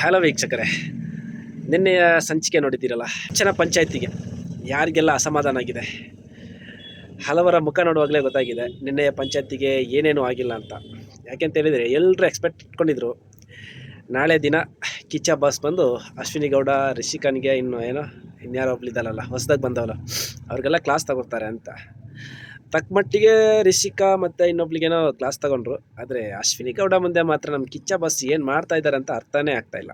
Hello ವೀಕ್ಷಕರೇ, ನಿನ್ನೆಯ ಸಂಚಿಕೆ ನೋಡಿದ್ದೀರಲ್ಲ ಚೆನ್ನ ಪಂಚಾಯತಿಗೆ ಯಾರಿಗೆಲ್ಲ ಅಸಮಾಧಾನ ಆಗಿದೆ? ಹಲವರ ಮುಖ ನೋಡುವಾಗಲೇ ಗೊತ್ತಾಗಿದೆ, ನಿನ್ನೆಯ ಪಂಚಾಯತಿಗೆ ಏನೇನೂ ಆಗಿಲ್ಲ ಅಂತ. ಯಾಕೆಂತ ಹೇಳಿದರೆ ಎಲ್ಲರೂ ಎಕ್ಸ್ಪೆಕ್ಟ್ ಇಟ್ಕೊಂಡಿದ್ರು, ನಾಳೆ ದಿನ ಕಿಚ್ಚ ಬಾಸ್ ಬಂದು ಅಶ್ವಿನಿ ಗೌಡ, ರಿಷಿಕನ್ಗೆ ಇನ್ನು ಏನೋ, ಇನ್ಯಾರೋ ಒಬ್ಳಿದ್ದಲ್ಲ ಹೊಸದಾಗಿ ಬಂದವಲ್ಲ ಅವ್ರಿಗೆಲ್ಲ ಕ್ಲಾಸ್ ತಗೋತಾರೆ ಅಂತ. ತಕ್ಕ ಮಟ್ಟಿಗೆ ರಿಷಿಕಾ ಮತ್ತು ಇನ್ನೊಬ್ಳಿಗೇನೋ ಕ್ಲಾಸ್ ತಗೊಂಡ್ರು. ಆದರೆ ಅಶ್ವಿನಿ ಗೌಡ ಮುಂದೆ ಮಾತ್ರ ನಮ್ಮ ಕಿಚ್ಚ ಬಸ್ ಏನು ಮಾಡ್ತಾ ಇದ್ದಾರೆ ಅಂತ ಅರ್ಥನೇ ಆಗ್ತಾಯಿಲ್ಲ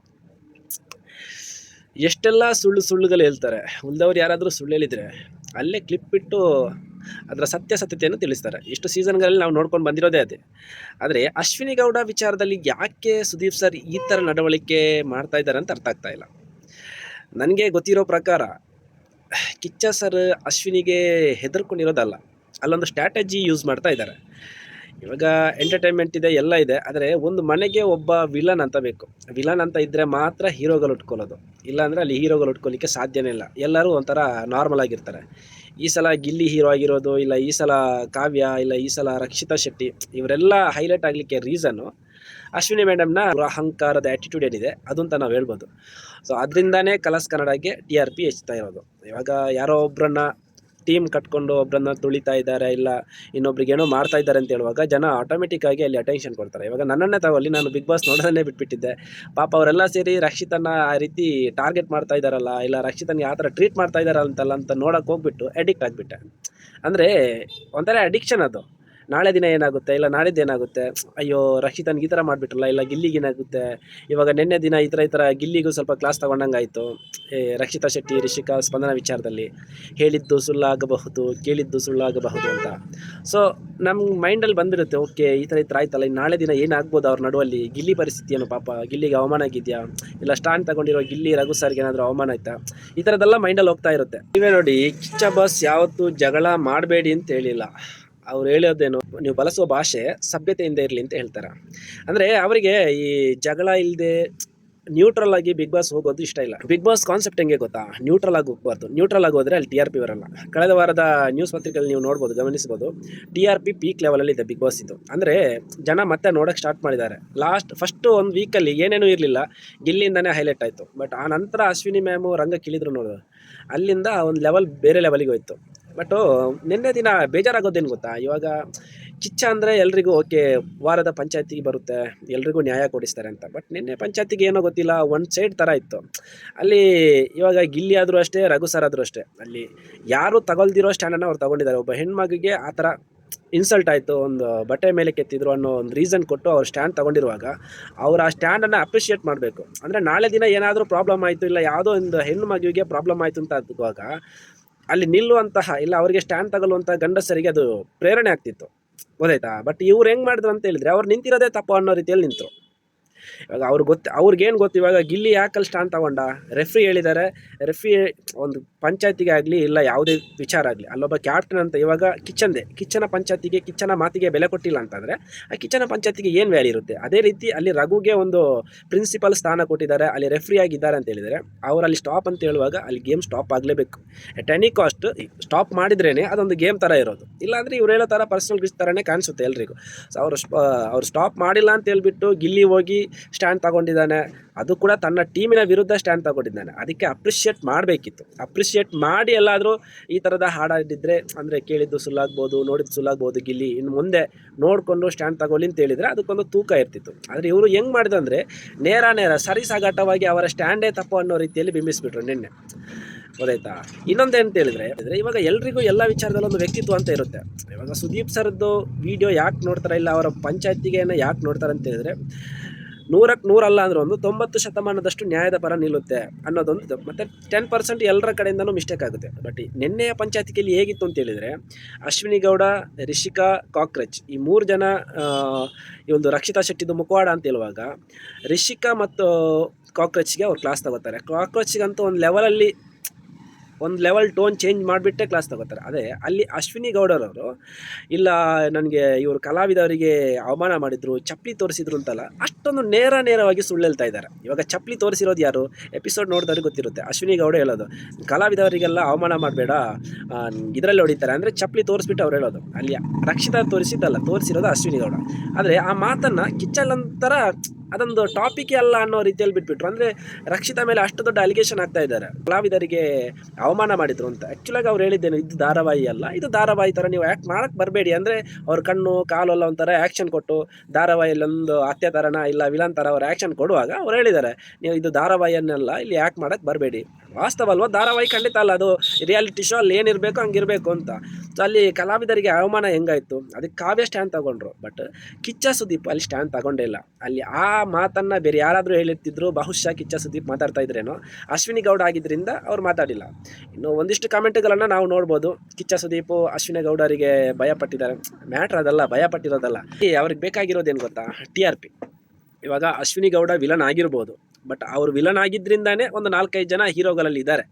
ಎಷ್ಟೆಲ್ಲ ಸುಳ್ಳು ಸುಳ್ಳುಗಳು ಹೇಳ್ತಾರೆ. ಉಳ್ದವ್ರು ಯಾರಾದರೂ ಸುಳ್ಳು ಹೇಳಿದರೆ ಅಲ್ಲೇ ಕ್ಲಿಪ್ ಬಿಟ್ಟು ಅದರ ಸತ್ಯಾಸತ್ಯತೆಯನ್ನು ತಿಳಿಸ್ತಾರೆ. ಇಷ್ಟು ಸೀಸನ್ಗಳಲ್ಲಿ ನಾವು ನೋಡ್ಕೊಂಡು ಬಂದಿರೋದೇ ಅದೇ. ಆದರೆ ಅಶ್ವಿನಿ ಗೌಡ ವಿಚಾರದಲ್ಲಿ ಯಾಕೆ ಸುದೀಪ್ ಸರ್ ಈ ಥರ ನಡವಳಿಕೆ ಮಾಡ್ತಾ ಇದ್ದಾರೆ ಅಂತ ಅರ್ಥ ಆಗ್ತಾ ನನಗೆ ಗೊತ್ತಿರೋ ಪ್ರಕಾರ ಕಿಚ್ಚ ಸರ್ ಅಶ್ವಿನಿಗೆ ಹೆದರ್ಕೊಂಡಿರೋದಲ್ಲ. ಅಲ್ಲೊಂದು ಸ್ಟ್ರಾಟಜಿ ಯೂಸ್ ಮಾಡ್ತಾ ಇದ್ದಾರೆ. ಇವಾಗ ಎಂಟರ್ಟೈನ್ಮೆಂಟ್ ಇದೆ, ಎಲ್ಲ ಇದೆ. ಆದರೆ ಒಂದು ಮನೆಗೆ ಒಬ್ಬ ವಿಲನ್ ಅಂತ ಬೇಕು. ವಿಲನ್ ಅಂತ ಇದ್ದರೆ ಮಾತ್ರ ಹೀರೋಗಳು ಉಟ್ಕೊಳ್ಳೋದು. ಇಲ್ಲಾಂದರೆ ಅಲ್ಲಿ ಹೀರೋಗಳು ಉಟ್ಕೊಳ್ಳಿಕ್ಕೆ ಸಾಧ್ಯನೇ ಇಲ್ಲ. ಎಲ್ಲರೂ ಒಂಥರ ನಾರ್ಮಲ್ ಆಗಿರ್ತಾರೆ. ಈ ಸಲ ಗಿಲ್ಲಿ ಹೀರೋ ಆಗಿರೋದು, ಇಲ್ಲ ಈ ಸಲ ಕಾವ್ಯ, ಇಲ್ಲ ಈ ಸಲ ರಕ್ಷಿತಾ ಶೆಟ್ಟಿ, ಇವರೆಲ್ಲ ಹೈಲೈಟ್ ಆಗಲಿಕ್ಕೆ ರೀಸನ್ನು ಅಶ್ವಿನಿ ಮೇಡಮ್ನ ಅಹಂಕಾರದ ಆ್ಯಟಿಟ್ಯೂಡ್ ಏನಿದೆ ಅದು ಅಂತ ನಾವು ಹೇಳ್ಬೋದು. ಸೊ ಅದರಿಂದನೇ ಕಲರ್ಸ್ ಕನ್ನಡಕ್ಕೆ ಟಿ ಆರ್ ಪಿ ಹೆಚ್ಚುತ್ತಾ ಇರೋದು. ಇವಾಗ ಯಾರೋ ಒಬ್ಬರನ್ನ ಟೀಮ್ ಕಟ್ಕೊಂಡು ಒಬ್ಬರನ್ನ ತುಳಿತಾ ಇದ್ದಾರೆ ಇಲ್ಲ ಇನ್ನೊಬ್ರಿಗೆ ಏನೋ ಮಾಡ್ತಾ ಇದ್ದಾರೆ ಅಂತ ಹೇಳುವಾಗ ಜನ ಆಟೋಮೆಟಿಕ್ ಆಗಿ ಅಲ್ಲಿ ಅಟೆನ್ಷನ್ ಕೊಡ್ತಾರೆ. ಇವಾಗ ನನ್ನನ್ನೇ ತಗೊಳ್ಳಿ, ನಾನು ಬಿಗ್ ಬಾಸ್ ನೋಡೋದನ್ನೇ ಬಿಟ್ಬಿಟ್ಟಿದ್ದೆ. ಪಾಪ ಅವರೆಲ್ಲ ಸೇರಿ ರಕ್ಷಿತನ ಆ ರೀತಿ ಟಾರ್ಗೆಟ್ ಮಾಡ್ತಾ ಇದ್ದಾರಲ್ಲ, ಇಲ್ಲ ರಕ್ಷಿತನ್ ಯಾವ ಥರ ಟ್ರೀಟ್ ಮಾಡ್ತಾ ಇದ್ದಾರಲ್ಲ ಅಂತಲ್ಲ ಅಂತ ನೋಡೋಕೆ ಹೋಗ್ಬಿಟ್ಟು ಅಡಿಕ್ಟ್ ಆಗಿಬಿಟ್ಟೆ. ಅಂದರೆ ಒಂಥರ ಅಡಿಕ್ಷನ್ ಅದು. ನಾಳೆ ದಿನ ಏನಾಗುತ್ತೆ? ಇಲ್ಲ, ನಾಳಿದ್ದು ಏನಾಗುತ್ತೆ? ಅಯ್ಯೋ, ರಕ್ಷಿತನ್ಗೆ ಈ ಥರ ಮಾಡಿಬಿಟ್ರಲ್ಲ? ಇಲ್ಲ, ಗಿಲ್ಲಿಗೆ ಏನಾಗುತ್ತೆ? ಇವಾಗ ನಿನ್ನೆ ದಿನ ಈ ಥರ ಈ ಥರ ಗಿಲ್ಲಿಗೂ ಸ್ವಲ್ಪ ಕ್ಲಾಸ್ ತಗೊಂಡಂಗಾಯಿತು. ರಕ್ಷಿತಾ ಶೆಟ್ಟಿ, ರಿಷಿಕಾ ಸ್ಪಂದನ ವಿಚಾರದಲ್ಲಿ ಹೇಳಿದ್ದು ಸುಳ್ಳಾಗಬಹುದು, ಕೇಳಿದ್ದು ಸುಳ್ಳಾಗಬಹುದು ಅಂತ. ಸೊ ನಮ್ಮ ಮೈಂಡಲ್ಲಿ ಬಂದಿರುತ್ತೆ, ಓಕೆ, ಈ ಥರ ಈ ಥರ ಆಯ್ತಲ್ಲ ನಾಳೆ ದಿನ ಏನಾಗ್ಬೋದು ಅವ್ರ ನಡುವಲ್ಲಿ? ಗಿಲ್ಲಿ ಪರಿಸ್ಥಿತಿ ಪಾಪ, ಗಿಲ್ಲಿಗೆ ಅವಮಾನ ಆಗಿದೆಯಾ? ಇಲ್ಲ ಸ್ಟ್ಯಾಂಡ್ ತಗೊಂಡಿರೋ ಗಿಲ್ಲಿ ರಘು ಸರ್ಗೆ ಏನಾದರೂ ಅವಮಾನ ಆಯ್ತಾ? ಈ ಥರದೆಲ್ಲ ಮೈಂಡಲ್ಲಿ ಹೋಗ್ತಾ ಇರುತ್ತೆ. ನೀವೇ ನೋಡಿ, ಕಿಚ್ಚ ಬಸ್ ಯಾವತ್ತೂ ಜಗಳ ಮಾಡಬೇಡಿ ಅಂತ ಹೇಳಿಲ್ಲ. ಅವ್ರು ಹೇಳೋದೇನು, ನೀವು ಬಳಸುವ ಭಾಷೆ ಸಭ್ಯತೆಯಿಂದ ಇರಲಿ ಅಂತ ಹೇಳ್ತಾರೆ. ಅಂದರೆ ಅವರಿಗೆ ಈ ಜಗಳ ಇಲ್ಲದೆ ನ್ಯೂಟ್ರಲ್ ಆಗಿ ಬಿಗ್ ಬಾಸ್ ಹೋಗೋದು ಇಷ್ಟ ಇಲ್ಲ. ಬಿಗ್ ಬಾಸ್ ಕಾನ್ಸೆಪ್ಟ್ ಹೆಂಗೆ ಗೊತ್ತಾ? ನ್ಯೂಟ್ರಲ್ ಆಗಿ ಹೋಗ್ಬಾರ್ದು. ನ್ಯೂಟ್ರಲ್ ಆಗಿ ಹೋದ್ರೆ ಅಲ್ಲಿ ಟಿ ಆರ್ ಪಿ ಬರಲ್ಲ. ಕಳೆದ ವಾರದ ನ್ಯೂಸ್ ಪತ್ರಿಕೆಯಲ್ಲಿ ನೀವು ನೋಡ್ಬೋದು, ಗಮನಿಸ್ಬೋದು ಟಿ ಆರ್ ಪಿ ಪೀಕ್ ಲೆವೆಲಲ್ಲಿ ಇದೆ ಬಿಗ್ ಬಾಸ್ ಇದು. ಅಂದರೆ ಜನ ಮತ್ತೆ ನೋಡೋಕ್ಕೆ ಸ್ಟಾರ್ಟ್ ಮಾಡಿದ್ದಾರೆ. ಲಾಸ್ಟ್ ಫಸ್ಟು ಒಂದು ವೀಕಲ್ಲಿ ಏನೇನೂ ಇರಲಿಲ್ಲ. ಗಿಲ್ಲಿಂದನೇ ಹೈಲೈಟ್ ಆಯಿತು. ಬಟ್ ಆ ನಂತರ ಅಶ್ವಿನಿ ಮ್ಯಾಮು ರಂಗ ಕಿಳಿದ್ರು ನೋಡು. ಅಲ್ಲಿಂದ ಒಂದು ಲೆವೆಲ್ ಬೇರೆ ಲೆವೆಲಿಗೆ ಹೋಯ್ತು. ಬಟ್ಟು ನಿನ್ನೆ ದಿನ ಬೇಜಾರಾಗೋದೇನು ಗೊತ್ತಾ? ಇವಾಗ ಕಿಚ್ಚ ಅಂದರೆ ಎಲ್ರಿಗೂ ಓಕೆ, ವಾರದ ಪಂಚಾಯತಿಗೆ ಬರುತ್ತೆ, ಎಲ್ರಿಗೂ ನ್ಯಾಯ ಕೊಡಿಸ್ತಾರೆ ಅಂತ. ಬಟ್ ನಿನ್ನೆ ಪಂಚಾಯತಿಗೆ ಏನೋ ಗೊತ್ತಿಲ್ಲ ಒನ್ ಸೈಡ್ ಥರ ಇತ್ತು. ಅಲ್ಲಿ ಇವಾಗ ಗಿಲ್ಲಿ ಆದರೂ ಅಷ್ಟೇ, ರಘು ಸರ್ ಆದರೂ ಅಷ್ಟೇ. ಅಲ್ಲಿ ಯಾರು ತಗೊಳ್ದಿರೋ ಸ್ಟ್ಯಾಂಡನ್ನು ಅವ್ರು ತಗೊಂಡಿದ್ದಾರೆ. ಒಬ್ಬ ಹೆಣ್ಮಗಿಗೆ ಆ ಥರ ಇನ್ಸಲ್ಟ್ ಆಯಿತು, ಒಂದು ಬಟ್ಟೆ ಮೇಲೆ ಕೆತ್ತಿದ್ರು ಅನ್ನೋ ಒಂದು ರೀಸನ್ ಕೊಟ್ಟು ಅವ್ರು ಸ್ಟ್ಯಾಂಡ್ ತಗೊಂಡಿರುವಾಗ, ಅವ್ರು ಆ ಸ್ಟ್ಯಾಂಡನ್ನು ಅಪ್ರಿಷಿಯೇಟ್ ಮಾಡಬೇಕು. ಅಂದರೆ ನಾಳೆ ದಿನ ಏನಾದರೂ ಪ್ರಾಬ್ಲಮ್ ಆಯಿತು, ಇಲ್ಲ ಯಾವುದೋ ಒಂದು ಹೆಣ್ಣು ಮಗುವಿಗೆ ಪ್ರಾಬ್ಲಮ್ ಆಯಿತು ಅಂತ ಅದ್ವಾಗ ಅಲ್ಲಿ ನಿಲ್ಲುವಂತಹ ಇಲ್ಲ ಅವರಿಗೆ ಸ್ಟ್ಯಾಂಡ್ ತಗೊಳ್ಳುವಂತಹ ಗಂಡಸರಿಗೆ ಅದು ಪ್ರೇರಣೆ ಆಗ್ತಿತ್ತು. ಗೊತ್ತಾಯ್ತಾ? ಬಟ್ ಇವ್ರು ಹೆಂಗೆ ಮಾಡಿದ್ರು ಅಂತ ಹೇಳಿದ್ರೆ ಅವ್ರು ನಿಂತಿರೋದೇ ತಪ್ಪು ಅನ್ನೋ ರೀತಿಯಲ್ಲಿ ನಿಂತರು. ಇವಾಗ ಅವ್ರಿಗೆ ಗೊತ್ತು, ಅವ್ರಿಗೇನು ಗೊತ್ತು ಇವಾಗ ಗಿಲ್ಲಿ ಯಾಕಲ್ಲಿ ಸ್ಟ್ಯಾಂಡ್ ತಗೊಂಡ? ರೆಫ್ರಿ ಹೇಳಿದ್ದಾರೆ ರೆಫ್ರಿ ಒಂದು ಪಂಚಾಯತಿಗೆ ಆಗಲಿ ಇಲ್ಲ ಯಾವುದೇ ವಿಚಾರ ಆಗಲಿ, ಅಲ್ಲೊಬ್ಬ ಕ್ಯಾಪ್ಟನ್ ಅಂತ ಇವಾಗ ಕಿಚನ್ದೆ ಕಿಚ್ಚನ ಪಂಚಾಯತಿಗೆ ಕಿಚ್ಚನ ಮಾತಿಗೆ ಬೆಲೆ ಕೊಟ್ಟಿಲ್ಲ ಅಂತಂದರೆ, ಆ ಕಿಚ್ಚನ ಪಂಚಾಯತಿಗೆ ಏನು ವ್ಯಾಲ್ಯೂ ಇರುತ್ತೆ? ಅದೇ ರೀತಿ ಅಲ್ಲಿ ರಘುಗೆ ಒಂದು ಪ್ರಿನ್ಸಿಪಲ್ ಸ್ಥಾನ ಕೊಟ್ಟಿದ್ದಾರೆ, ಅಲ್ಲಿ ರೆಫ್ರಿ ಆಗಿದ್ದಾರೆ ಅಂತ ಹೇಳಿದರೆ ಅವರು ಅಲ್ಲಿ ಸ್ಟಾಪ್ ಅಂತ ಹೇಳುವಾಗ ಅಲ್ಲಿ ಗೇಮ್ ಸ್ಟಾಪ್ ಆಗಲೇಬೇಕು. ಎಟ್ ಎನಿ ಕಾಸ್ಟ್ ಸ್ಟಾಪ್ ಮಾಡಿದ್ರೇ ಅದೊಂದು ಗೇಮ್ ಥರ ಇರೋದು. ಇಲ್ಲಾಂದರೆ ಇವ್ರು ಹೇಳೋ ಥರ ಪರ್ಸನಲ್ ಗಿಸ್ ಥರನೇ ಕಾಣಿಸುತ್ತೆ ಎಲ್ರಿಗೂ. ಸೊ ಅವರು ಅವ್ರು ಸ್ಟಾಪ್ ಮಾಡಿಲ್ಲ ಅಂತ ಹೇಳಿಬಿಟ್ಟು ಗಿಲ್ಲಿ ಹೋಗಿ ಸ್ಟ್ಯಾಂಡ್ ತಗೊಂಡಿದ್ದಾನೆ. ಅದು ಕೂಡ ತನ್ನ ಟೀಮಿನ ವಿರುದ್ಧ ಸ್ಟ್ಯಾಂಡ್ ತಗೊಂಡಿದ್ದಾನೆ. ಅದಕ್ಕೆ ಅಪ್ರಿಷಿಯೇಟ್ ಮಾಡಬೇಕಿತ್ತು. ಅಪ್ರಿಷಿಯೇಟ್ ಮಾಡಿ ಎಲ್ಲಾದರೂ ಈ ಥರದ ಹಾಡಾಡಿದ್ರೆ, ಅಂದರೆ ಕೇಳಿದ್ದು ಸುಲ್ಲಾಗ್ಬೋದು ನೋಡಿದ್ದು ಸುಲ್ಲಾಗ್ಬೋದು ಗಿಲ್ಲಿ, ಇನ್ನು ಮುಂದೆ ನೋಡಿಕೊಂಡು ಸ್ಟ್ಯಾಂಡ್ ತಗೊಳ್ಳಿ ಅಂತ ಹೇಳಿದರೆ ಅದಕ್ಕೊಂದು ತೂಕ ಇರ್ತಿತ್ತು. ಆದರೆ ಇವರು ಹೆಂಗೆ ಮಾಡಿದಂದರೆ ನೇರ ನೇರ ಸರಿಸಾಗಾಟವಾಗಿ ಅವರ ಸ್ಟ್ಯಾಂಡೇ ತಪ್ಪು ಅನ್ನೋ ರೀತಿಯಲ್ಲಿ ಬಿಂಬಿಸ್ಬಿಟ್ರು ನಿನ್ನೆ. ಗೊತ್ತಾಯ್ತಾ? ಇನ್ನೊಂದು ಅಂತ ಹೇಳಿದ್ರೆ ಇವಾಗ ಎಲ್ರಿಗೂ ಎಲ್ಲ ವಿಚಾರದಲ್ಲಿ ಒಂದು ವ್ಯಕ್ತಿತ್ವ ಅಂತ ಇರುತ್ತೆ. ಇವಾಗ ಸುದೀಪ್ ಸರ್ದು ವಿಡಿಯೋ ಯಾಕೆ ನೋಡ್ತಾರೆ ಇಲ್ಲ, ಅವರ ಪಂಚಾಯತಿಗೆ ಯಾಕೆ ನೋಡ್ತಾರೆ ಅಂತ ಹೇಳಿದ್ರೆ ನೂರಕ್ಕೆ ನೂರಲ್ಲ ಅಂದ್ರೆ ಒಂದು ತೊಂಬತ್ತು ಶತಮಾನದಷ್ಟು ನ್ಯಾಯದ ಪರ ನಿಲ್ಲುತ್ತೆ ಅನ್ನೋದೊಂದು ಮತ್ತು ಟೆನ್ ಪರ್ಸೆಂಟ್ ಎಲ್ಲರ ಕಡೆಯಿಂದನೂ ಮಿಸ್ಟೇಕ್ ಆಗುತ್ತೆ. ಬಟ್ ನಿನ್ನೆಯ ಪಂಚಾಯತಿಗೆಯಲ್ಲಿ ಹೇಗಿತ್ತು ಅಂತ ಹೇಳಿದರೆ, ಅಶ್ವಿನಿ ಗೌಡ, ರಿಷಿಕಾ ಕಾಕ್ರೆಚ್ ಈ ಮೂರು ಜನ ಈ ಒಂದು ರಕ್ಷಿತಾ ಶೆಟ್ಟಿದು ಮುಖವಾಡ ಅಂತ ಹೇಳುವಾಗ, ರಿಷಿಕಾ ಮತ್ತು ಕಾಕ್ರೋಚ್ಗೆ ಅವ್ರು ಕ್ಲಾಸ್ ತಗೋತಾರೆ. ಕಾಕ್ರೋಚ್ಗಂತೂ ಒಂದು ಲೆವೆಲಲ್ಲಿ ಒಂದು ಲೆವೆಲ್ ಟೋನ್ ಚೇಂಜ್ ಮಾಡಿಬಿಟ್ಟೆ ಕ್ಲಾಸ್ ತಗೋತಾರೆ. ಅದೇ, ಅಲ್ಲಿ ಅಶ್ವಿನಿ ಗೌಡರವರು ಇಲ್ಲ ನನಗೆ ಇವರು ಕಲಾವಿದವರಿಗೆ ಅವಮಾನ ಮಾಡಿದ್ರು, ಚಪ್ಪಲಿ ತೋರಿಸಿದ್ರು ಅಂತಲ್ಲ, ಅಷ್ಟೊಂದು ನೇರ ನೇರವಾಗಿ ಸುಳ್ಳು ಹೇಳ್ತಾ ಇದ್ದಾರೆ. ಇವಾಗ ಚಪ್ಪಲಿ ತೋರಿಸಿರೋದು ಯಾರು? ಎಪಿಸೋಡ್ ನೋಡಿದವ್ರಿಗೆ ಗೊತ್ತಿರುತ್ತೆ. ಅಶ್ವಿನಿ ಗೌಡ ಹೇಳೋದು, ಕಲಾವಿದವರಿಗೆಲ್ಲ ಅವಮಾನ ಮಾಡಬೇಡ ಇದರಲ್ಲಿ ಹೊಡಿತಾರೆ. ಅಂದರೆ ಚಪ್ಪಲಿ ತೋರಿಸ್ಬಿಟ್ಟು ಅವ್ರು ಹೇಳೋದು. ಅಲ್ಲಿ ರಕ್ಷಿತಾ ತೋರಿಸಿದ್ದಲ್ಲ, ತೋರಿಸಿರೋದು ಅಶ್ವಿನಿ ಗೌಡ. ಆದರೆ ಆ ಮಾತನ್ನು ಕಿಚ್ಚಲ್ಲಂತರ ಅದೊಂದು ಟಾಪಿಕ್ ಅಲ್ಲ ಅನ್ನೋ ರೀತಿಯಲ್ಲಿ ಬಿಟ್ಬಿಟ್ರು. ಅಂದರೆ ರಕ್ಷಿತಾ ಮೇಲೆ ಅಷ್ಟು ದೊಡ್ಡ ಅಲಿಗೇಷನ್ ಆಗ್ತಾ ಇದ್ದಾರೆ. ಕಲಾವಿದರಿಗೆ ಅವಮಾನ ಮಾಡಿದ್ರು ಅಂತ. ಆ್ಯಕ್ಚುಲಾಗಿ ಅವ್ರು ಹೇಳಿದ್ದೇನೆ, ಇದು ಧಾರಾವಾಹಿ ಅಲ್ಲ. ಇದು ಧಾರಾವಾಹಿ ಥರ ನೀವು ಆ್ಯಕ್ಟ್ ಮಾಡಕ್ಕೆ ಬರಬೇಡಿ. ಅಂದರೆ ಅವ್ರ ಕಣ್ಣು, ಕಾಲು ಎಲ್ಲ ಒಂಥರ ಆ್ಯಕ್ಷನ್ ಕೊಟ್ಟು ಧಾರಾವಾಹಿಯಲ್ಲಿ ಒಂದು ಥರನ ಇಲ್ಲ ವಿಲನ್ ಥರ ಅವ್ರು ಆ್ಯಕ್ಷನ್ ಕೊಡುವಾಗ ಅವ್ರು ಹೇಳಿದ್ದಾರೆ, ನೀವು ಇದು ಧಾರಾವಾಹಿಯನ್ನೆಲ್ಲ, ಇಲ್ಲಿ ಆ್ಯಕ್ಟ್ ಮಾಡಕ್ಕೆ ಬರಬೇಡಿ. ವಾಸ್ತವ ಅಲ್ವಾ ಧಾರಾವಾಹಿ ಖಂಡಿತ ಅಲ್ಲ. ಅದು ರಿಯಾಲಿಟಿ ಶೋ ಅಲ್ಲಿ ಏನಿರಬೇಕು ಹಂಗಿರಬೇಕು ಅಂತ. ಸೊ ಅಲ್ಲಿ ಕಲಾವಿದರಿಗೆ ಅವಮಾನ ಹೆಂಗಾಯಿತು? ಅದಕ್ಕೆ ಕಾವ್ಯ ಸ್ಟ್ಯಾಂಡ್ ತಗೊಂಡ್ರು. ಬಟ್ ಕಿಚ್ಚ ಸುದೀಪ್ ಅಲ್ಲಿ ಸ್ಟ್ಯಾಂಡ್ ತಗೊಂಡೇ ಇಲ್ಲ. ಅಲ್ಲಿ ಆ ಮಾತನ್ನು ಬೇರೆ ಯಾರಾದರೂ ಹೇಳಿರ್ತಿದ್ರು ಬಹುಶಃ ಕಿಚ್ಚ ಸುದೀಪ್ ಮಾತಾಡ್ತಾ ಇದ್ರೇನೋ? ಅಶ್ವಿನಿ ಗೌಡ ಆಗಿದ್ದರಿಂದ ಅವ್ರು ಮಾತಾಡಿಲ್ಲ. ಇನ್ನು ಒಂದಿಷ್ಟು ಕಾಮೆಂಟ್ಗಳನ್ನು ನಾವು ನೋಡ್ಬೋದು. ಕಿಚ್ಚ ಸುದೀಪ್, ಅಶ್ವಿನಿ ಗೌಡರಿಗೆ ಭಯಪಟ್ಟಿದ್ದಾರೆ. ಮ್ಯಾಟ್ರ್ ಅದಲ್ಲ ಭಯ ಪಟ್ಟಿರೋದಲ್ಲ ಈ ಅವ್ರಿಗೆ ಬೇಕಾಗಿರೋದೇನು ಗೊತ್ತಾ? ಟಿ ಆರ್ ಪಿ ಇವಾಗ ಅಶ್ವಿನಿ ಗೌಡ ವಿಲನ್ ಆಗಿರ್ಬೋದು. ಬಟ್ ಅವ್ರು ವಿಲನ್ ಆಗಿದ್ದರಿಂದಾನೇ ಒಂದು ನಾಲ್ಕೈದು ಜನ ಹೀರೋಗಳಲ್ಲಿ ಇದ್ದಾರೆ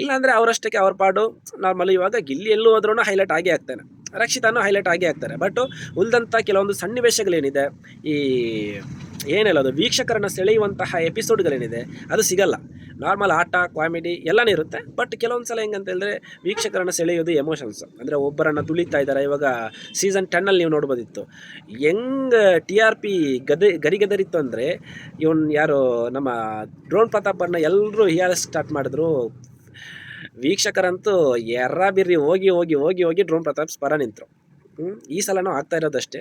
ಇಲ್ಲಾಂದರೆ ಅವರಷ್ಟಕ್ಕೆ ಅವ್ರ ಪಾಡು ನಾರ್ಮಲಿ ಇವಾಗ ಗಿಲ್ಲಿ ಎಲ್ಲೂ ಹೋದ್ರೂ ಹೈಲೈಟ್ ಆಗೇ ಆಗ್ತಾನೆ. ರಕ್ಷಿತಾನು ಹೈಲೈಟ್ ಆಗೇ ಆಗ್ತಾರೆ. ಬಟ್ ಉಳಿದಂಥ ಕೆಲವೊಂದು ಸನ್ನಿವೇಶಗಳೇನಿದೆ, ಈ ಏನಿಲ್ಲ ಅದು ವೀಕ್ಷಕರನ್ನು ಸೆಳೆಯುವಂತಹ ಎಪಿಸೋಡ್ಗಳೇನಿದೆ ಅದು ಸಿಗಲ್ಲ. ನಾರ್ಮಲ್ ಆಟ ಕಾಮಿಡಿ ಎಲ್ಲನೇ ಇರುತ್ತೆ. ಬಟ್ ಕೆಲವೊಂದು ಸಲ ಹೆಂಗಂತ ಹೇಳಿದ್ರೆ ವೀಕ್ಷಕರನ್ನು ಸೆಳೆಯೋದು ಎಮೋಷನ್ಸ್ ಅಂದರೆ ಒಬ್ಬರನ್ನು ತುಳಿತಾ ಇದ್ದಾರೆ. ಇವಾಗ ಸೀಸನ್ ಟೆನ್ನಲ್ಲಿ ನೀವು ನೋಡ್ಬೋದಿತ್ತು. ಹೆಂಗೆ ಟಿ ಆರ್ ಪಿ ಗದೆ, ಗರಿಗದರಿತ್ತು ಅಂದರೆ, ಇವನ್ ಯಾರು, ನಮ್ಮ ಡ್ರೋನ್ ಪ್ರತಾಪನ್ನ ಎಲ್ಲರೂ ಹಿಯಾರ ಸ್ಟಾರ್ಟ್ ಮಾಡಿದ್ರು. ವೀಕ್ಷಕರಂತೂ ಎರ್ರ ಬಿರ್ರಿ ಹೋಗಿ ಹೋಗಿ ಹೋಗಿ ಹೋಗಿ ಡ್ರೋನ್ ಪ್ರತಾಪ್ ಸ್ಪರ ನಿಂತರು? ಈ ಸಲನೂ ಆಗ್ತಾ ಇರೋದಷ್ಟೇ.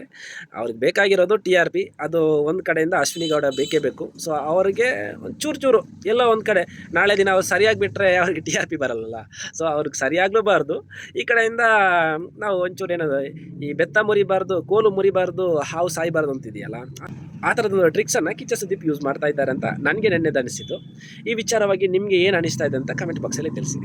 ಅವ್ರಿಗೆ ಬೇಕಾಗಿರೋದು ಟಿ ಆರ್ ಪಿ, ಅದು ಒಂದು ಕಡೆಯಿಂದ ಅಶ್ವಿನಿ ಗೌಡ ಬೇಕೇ ಬೇಕು. ಸೊ ಅವ್ರಿಗೆ ಒಂದು ಚೂರು ಚೂರು ಎಲ್ಲೋ ಒಂದು ಕಡೆ. ನಾಳೆ ದಿನ ಅವ್ರು ಸರಿಯಾಗಿ ಬಿಟ್ಟರೆ ಅವ್ರಿಗೆ ಟಿ ಆರ್ ಪಿ ಬರಲ್ಲ ಸೊ ಅವ್ರಿಗೆ ಸರಿಯಾಗಲೂಬಾರ್ದು ಈ ಕಡೆಯಿಂದ ನಾವು ಒಂಚೂರು ಏನದು, ಈ ಬೆತ್ತ ಮುರಿಬಾರ್ದು ಕೋಲು ಮುರಿಬಾರ್ದು ಹಾವು ಸಾಯಬಾರ್ದು ಅಂತಿದೆಯಲ್ಲ? ಆ ಥರದ ಟ್ರಿಕ್ಸನ್ನು ಕಿಚ್ಚ ಸುದೀಪ್ ಯೂಸ್ ಮಾಡ್ತಾ ಇದ್ದಾರೆ ಅಂತ ನನಗೆ ನೆನ್ನೆದು ಅನಿಸಿತು ಈ ವಿಚಾರವಾಗಿ ನಿಮಗೆ ಏನು ಅನಿಸ್ತಾ ಇದೆ ಅಂತ ಕಮೆಂಟ್ ಬಾಕ್ಸಲ್ಲಿ ತಿಳಿಸಿ.